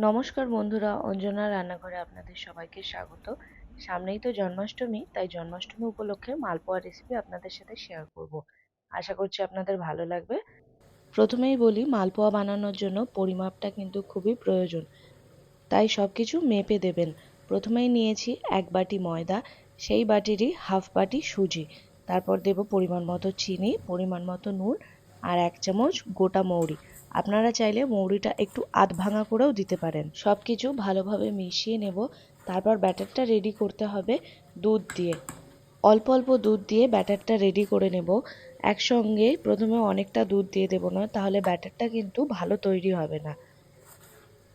নমস্কার বন্ধুরা, অঞ্জনা রান্নাঘরে আপনাদের সবাইকে স্বাগত। সামনেই তো জন্মাষ্টমী, তাই জন্মাষ্টমী উপলক্ষে মালপোয়া রেসিপি আপনাদের সাথে শেয়ার করব। আশা করছি আপনাদের ভালো লাগবে। প্রথমেই বলি, মালপোয়া বানানোর জন্য পরিমাপটা কিন্তু খুবই প্রয়োজন। তাই সব কিছু মেপে দেবেন। প্রথমেই নিয়েছি এক বাটি ময়দা, সেই বাটিরই হাফ বাটি সুজি। তারপর দেব পরিমাণ মতো চিনি, পরিমাণ মতো নুন আর এক চামচ গোটা মৌরি। আপনারা চাইলে মৌরিটা একটু আধ ভাঙা করেও দিতে পারেন। সব কিছু ভালোভাবে মিশিয়ে নেব। তারপর ব্যাটারটা রেডি করতে হবে দুধ দিয়ে। অল্প অল্প দুধ দিয়ে ব্যাটারটা রেডি করে নেব। একসঙ্গে প্রথমে অনেকটা দুধ দিয়ে দেবো না, তাহলে ব্যাটারটা কিন্তু ভালো তৈরি হবে না।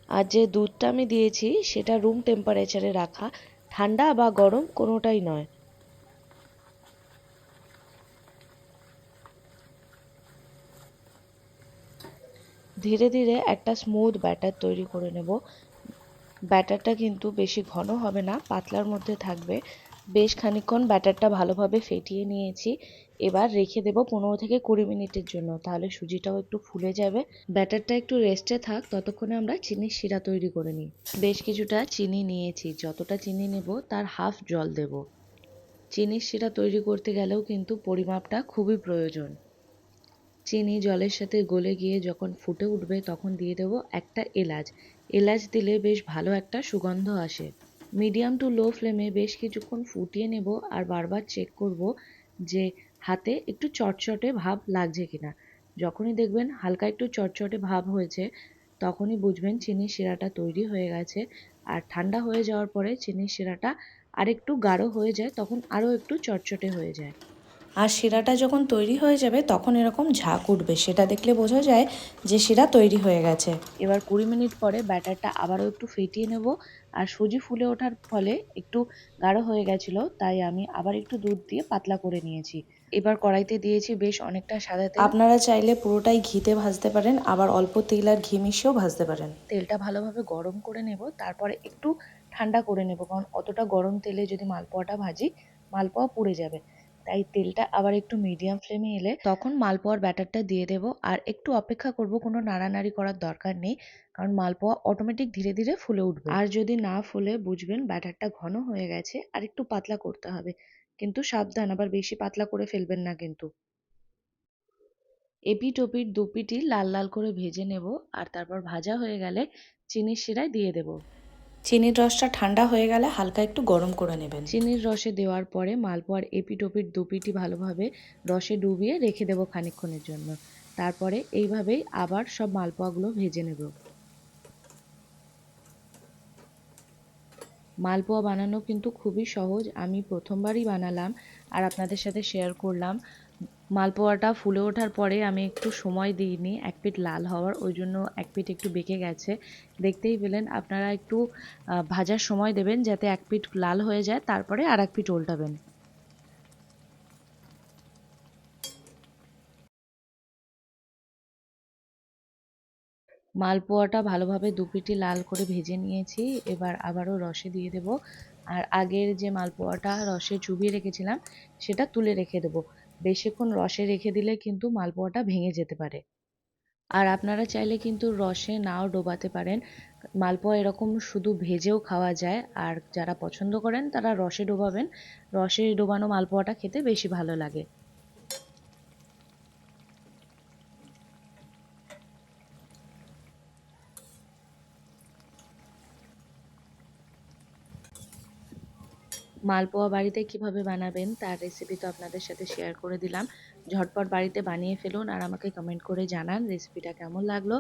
আর যে দুধটা আমি দিয়েছি, সেটা রুম টেম্পারেচারে রাখা। ঠান্ডা বা গরম কোনোটাই নয়। ধীরে ধীরে একটা স্মুথ ব্যাটার তৈরি করে নেব। ব্যাটারটা কিন্তু বেশি ঘন হবে না, পাতলার মধ্যে থাকবে। বেশ খানিক্ষণ ব্যাটারটা ভালোভাবে ফেটিয়ে নিয়েছি। এবার রেখে দেব পনেরো থেকে কুড়ি মিনিটের জন্য, তাহলে সুজিটাও একটু ফুলে যাবে। ব্যাটারটা একটু রেস্টে থাক, ততক্ষণে আমরা চিনির শিরা তৈরি করে নিই। বেশ কিছুটা চিনি নিয়েছি, যতটা চিনি নেব তার হাফ জল দেব। চিনির শিরা তৈরি করতে গেলেও কিন্তু পরিমাপটা খুবই প্রয়োজন। চিনি জলের সাথে গলে গিয়ে যখন ফুটে উঠবে তখন দিয়ে দেবো একটা এলাচ। এলাচ দিলে বেশ ভালো একটা সুগন্ধ আসে। মিডিয়াম টু লো ফ্লেমে বেশ কিছুক্ষণ ফুটিয়ে নেব আর বারবার চেক করব যে হাতে একটু চটচটে ভাব লাগছে কিনা। যখনই দেখবেন হালকা একটু চটচটে ভাব হয়েছে, তখনই বুঝবেন চিনির শিরাটা তৈরি হয়ে গেছে। আর ঠান্ডা হয়ে যাওয়ার পরে চিনির শিরাটা আরেকটু গাঢ় হয়ে যায়, তখন আরও একটু চটচটে হয়ে যায়। আর শিরাটা যখন তৈরি হয়ে যাবে তখন এরকম ঝাঁক উঠবে। সেটা দেখলে বোঝা যায় যে শিরা তৈরি হয়ে গেছে। এবার কুড়ি মিনিট পরে ব্যাটারটা আবারও একটু ফেটিয়ে নেব। আর সুজি ফুলে ওঠার ফলে একটু গাঢ় হয়ে গেছিল তাই আমি আবার একটু দুধ দিয়ে পাতলা করে নিয়েছি। এবার কড়াইতে দিয়েছি বেশ অনেকটা সাদা তেল। আপনারা চাইলে পুরোটাই ঘিতে ভাজতে পারেন আবার অল্প তেল আর ঘি মিশিয়েও ভাজতে পারেন। তেলটা ভালোভাবে গরম করে নেব তারপরে একটু ঠান্ডা করে নেব কারণ অতটা গরম তেলে যদি মালপোয়াটা ভাজি মালপোয়া পুড়ে যাবে। তাই তেলটা আবার একটু মিডিয়াম ফ্লেমে এলে তখন মালপোয়ার ব্যাটারটা দিয়ে দেবো। আর একটু অপেক্ষা করব, কোনো নাড়ানাড়ি করার দরকার নেই, কারণ মালপোয়া অটোমেটিক ধীরে ধীরে ফুলে উঠবে। আর যদি না ফুলে, বুঝবেন ব্যাটারটা ঘন হয়ে গেছে, আর একটু পাতলা করতে হবে। কিন্তু সাবধান, আবার বেশি পাতলা করে ফেলবেন না কিন্তু। এপিট ওপিট দুপিটি লাল লাল করে ভেজে নেব, আর তারপর ভাজা হয়ে গেলে চিনির শিরায় দিয়ে দেবো। চিনির রসটা ঠান্ডা হয়ে গেলে হালকা একটু গরম করে নেবেন। চিনির রসে দেওয়ার পরে মালপোয়ার এপিট ওপিট দুপিটি ভালোভাবে রসে ডুবিয়ে রেখে দেবো খানিক্ষণের জন্য। তারপরে এইভাবেই আবার সব মালপোয়াগুলো ভেজে নেব। মালপোয়া বানানো কিন্তু খুবই সহজ। আমি প্রথমবারই বানালাম আর আপনাদের সাথে শেয়ার করলাম। মালপোয়াটা ফুলে ওঠার পরে আমি একটু সময় দিইনি, এক পিঠ লাল হওয়ার, ওই জন্য এক পিঠ একটু বেঁকে গেছে। দেখতেই পেলেন, আপনারা একটু ভাজার সময় দেবেন যাতে এক পিঠ লাল হয়ে যায়, তারপরে আর এক পিঠ উল্টাবেন মালপোয়াটা ভালোভাবে দুপিটি লাল করে ভেজে নিয়েছি, এবার আবারও রসে দিয়ে দেব। আর আগের যে মালপোয়াটা রসে চুবিয়ে রেখেছিলাম, সেটা তুলে রেখে দেবো। বেশিক্ষণ রসে রেখে দিলে কিন্তু মালপোয়াটা ভেঙে যেতে পারে। আর আপনারা চাইলে কিন্তু রসে নাও ডোবাতে পারেন। মালপোয়া এরকম শুধু ভেজেও খাওয়া যায়। আর যারা পছন্দ করেন তারা রসে ডোবাবেন। রসে ডোবানো মালপোয়াটা খেতে বেশি ভালো লাগে। মালপোয়া বাড়িতে কীভাবে বানাবেন, তার রেসিপি তো আপনাদের সাথে শেয়ার করে দিলাম। ঝটপট বাড়িতে বানিয়ে ফেলুন আর আমাকে কমেন্ট করে জানান রেসিপিটা কেমন লাগল।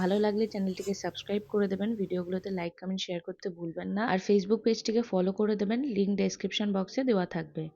ভালো লাগলে চ্যানেলটিকে সাবস্ক্রাইব করে দেবেন, ভিডিওগুলোতে লাইক কমেন্ট শেয়ার করতে ভুলবেন না। আর ফেসবুক পেজটিকে ফলো করে দেবেন লিঙ্ক ডেসক্রিপশন বক্সে দেওয়া থাকবে।